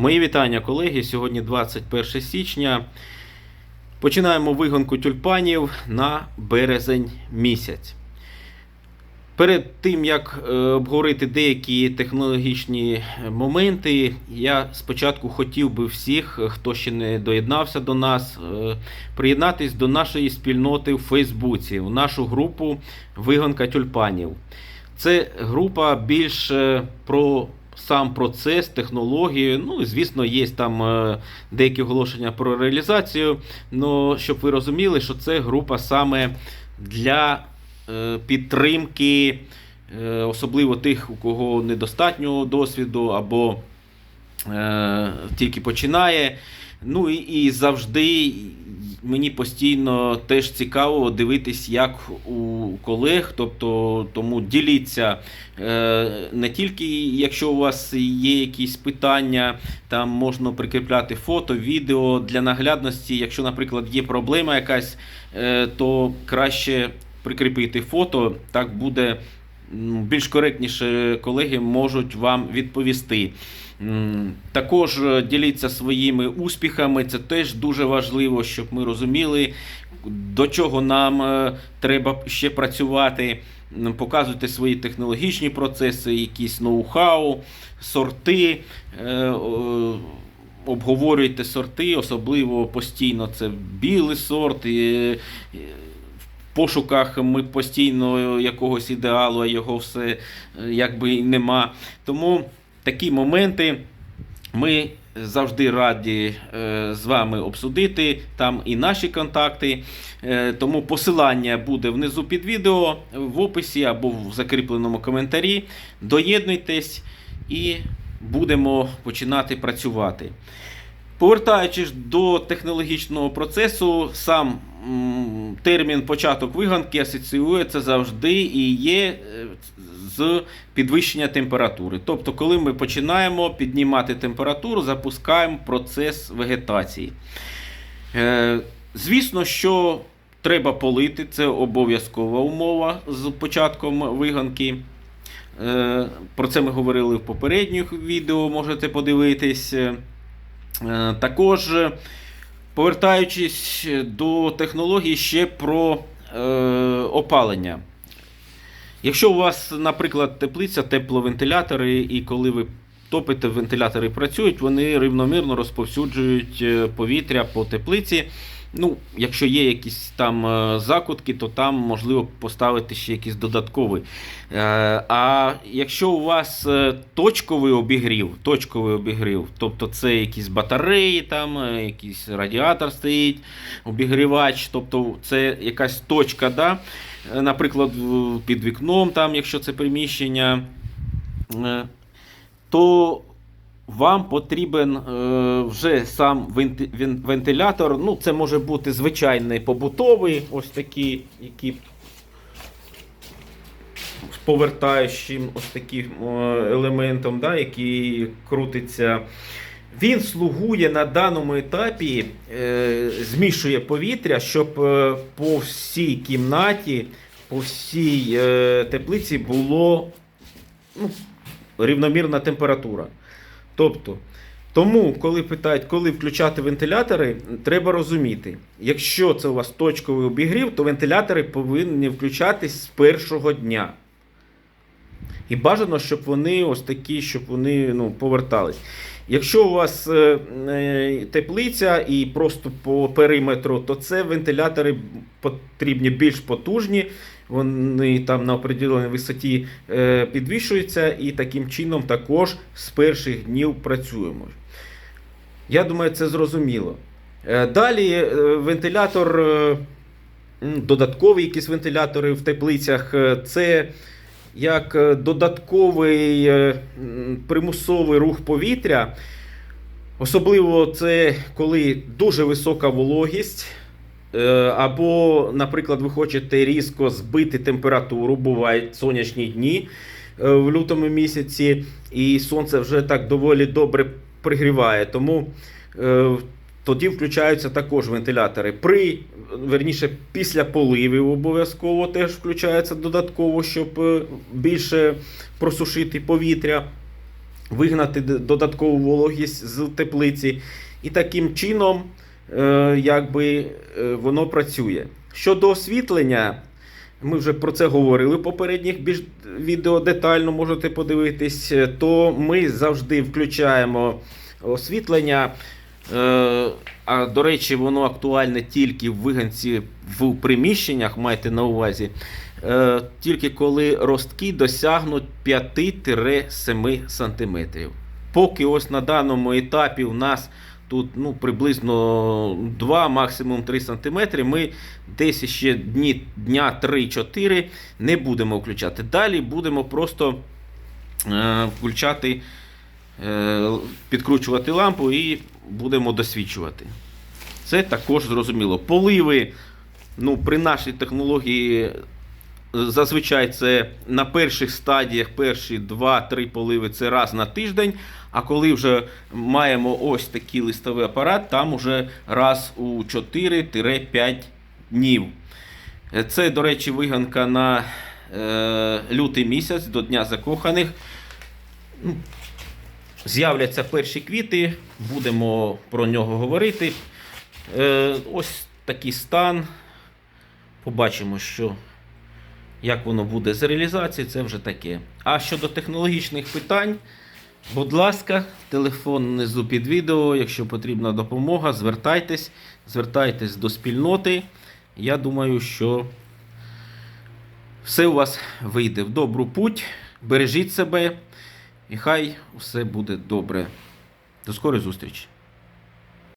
Мої вітання, колеги. Сьогодні 21 січня. Починаємо вигонку тюльпанів на березень місяць. Перед тим як е, обговорити деякі технологічні моменти, я спочатку хотів би всіх, е, хто ще не доєднався до нас, е, приєднатись до нашої спільноти в Фейсбуці, в нашу групу Вигонка тюльпанів. Це група більш е, про сам процес, технології. Ну, звісно, є там е, деякі оголошення про реалізацію. але щоб ви розуміли, що це група саме для е, підтримки, е, особливо тих, у кого недостатнього досвіду або тільки починає. Ну і, і завжди мені постійно теж цікаво дивитись, як у колег. Тобто, тому діліться е, не тільки якщо у вас є якісь питання, там можна прикріпляти фото, відео для наглядності. Якщо, наприклад, є проблема якась, е, то краще прикріпити фото, так буде більш коректніше колеги можуть вам відповісти. Також е, діліться своїми успіхами, це теж дуже важливо, щоб ми розуміли, до чого нам е, треба ще працювати. Показуйте свої технологічні процеси, якісь ноу-хау, сорти. е, Обговорюйте сорти, особливо постійно це білий сорт. в пошуках ми постійно якогось ідеалу, а його все якби нема. Тому такі моменти ми завжди раді е, з вами обсудити. Там і наші контакти. Е, Тому посилання буде внизу під відео, в описі або в закріпленому коментарі. Доєднуйтесь і будемо починати працювати. Повертаючись до технологічного процесу, сам термін початок виганки асоціюється завжди і є е, з підвищення температури. Тобто, коли ми починаємо піднімати температуру, запускаємо процес вегетації. Е, Звісно, що треба полити, це обов'язкова умова з початком виганки. Е, Про це ми говорили в попередніх відео, можете подивитись. Е, Також, повертаючись до технології, ще про опалення. Якщо у вас, наприклад, теплиця, тепловентилятори, і коли ви топите, вентилятори працюють, вони рівномірно розповсюджують е, повітря по теплиці. Ну, якщо є якісь там е, закутки, то там можливо поставити ще якийсь додатковий. Е, А якщо у вас точковий обігрів, точковий обігрів, тобто це якісь батареї, там, якийсь радіатор стоїть, обігрівач, тобто це якась точка, да? Наприклад, під вікном, там, якщо це приміщення, е, то вам потрібен е, вже сам вентилятор. Ну, це може бути звичайний побутовий, ось такий, який повертаючим ось таким е, елементом, да, який крутиться. Він слугує на даному етапі, е, змішує повітря, щоб е, по всій кімнаті, по всій е, теплиці було ну, рівномірна температура. Тобто, тому, коли питають, коли включати вентилятори, треба розуміти, якщо це у вас точковий обігрів, то вентилятори повинні включатись з першого дня. І бажано, щоб вони ось такі, щоб вони ну, повертались. Якщо у вас е, е, теплиця і просто по периметру, то це вентилятори потрібні більш потужні. Вони там на определеній висоті е, підвищуються, і таким чином також з перших днів працюємо. Я думаю, це зрозуміло. Далі вентилятор, додаткові якісь вентилятори в теплицях, це як е, додатковий е, примусовий рух повітря. Особливо це коли дуже висока вологість. Е, Або, наприклад, ви хочете різко збити температуру, бувають сонячні дні в лютому місяці, і сонце вже так доволі добре пригріває. Тому тоді включаються також вентилятори. При, верніше, після поливів обов'язково теж включається додатково, щоб е, більше просушити повітря. вигнати додаткову вологість з теплиці. І таким чином е, якби, е, воно працює. Щодо освітлення, ми вже про це говорили в попередніх більш відео детально можете подивитись, то ми завжди включаємо освітлення. Е, А до речі, воно актуальне тільки в виганці в приміщеннях, майте на увазі. Е, Тільки коли ростки досягнуть 5-7 см. Поки ось на даному етапі у нас тут ну, приблизно 2, максимум 3 см, ми десь ще дні, дня 3-4 не будемо включати. Далі будемо просто е, включати, підкручувати лампу і будемо досвідчувати. Це також зрозуміло. Поливи ну, при нашій технології е, зазвичай це на перших стадіях, перші 2-3 поливи це раз на тиждень. А коли вже маємо ось такий листовий апарат, там уже раз у 4-5 днів. Е, Це, до речі, виганка на е, лютий місяць до Дня закоханих. З'являться перші квіти, будемо про нього говорити. Е, ось такий стан. Побачимо, що як воно буде з реалізації, це вже таке. А щодо технологічних питань, будь ласка, телефон внизу під відео. Якщо потрібна допомога, звертайтесь, звертайтесь до спільноти. Я думаю, що все у вас вийде в добру путь. Бережіть себе, і хай все буде добре. До скорої зустрічі!